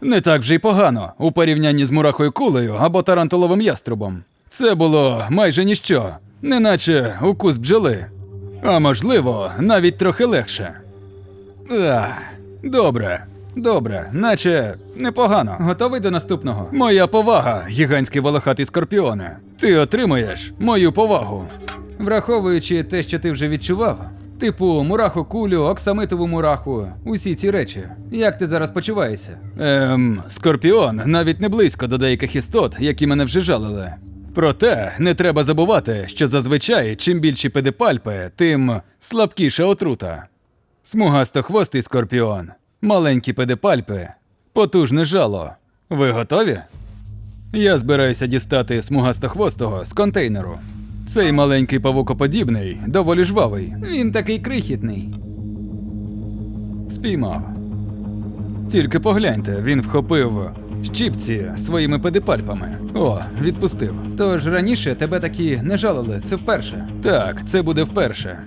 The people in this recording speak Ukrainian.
Не так вже й погано у порівнянні з мурахою кулею або тарантуловим яструбом. Це було майже ніщо, неначе укус бджоли. А можливо, навіть трохи легше. Ах, добре, добре, наче непогано. Готовий до наступного. Моя повага, гігантський волохатий скорпіоне. Ти отримаєш мою повагу. Враховуючи те, що ти вже відчував, типу мураху кулю, оксамитову мураху, усі ці речі. Як ти зараз почуваєшся? Ем, скорпіон навіть не близько до деяких істот, які мене вже жалили. Проте не треба забувати, що зазвичай чим більші педипальпи, тим слабкіша отрута. Смугастохвостий скорпіон, маленькі педипальпи, потужне жало. Ви готові? Я збираюся дістати смугастохвостого з контейнеру. Цей маленький павукоподібний, доволі жвавий. Він такий крихітний. Спіймав. Тільки погляньте, він вхопив щіпці своїми педипальпами. О, відпустив. Тож раніше тебе такі не жалили, це вперше. Так, це буде вперше.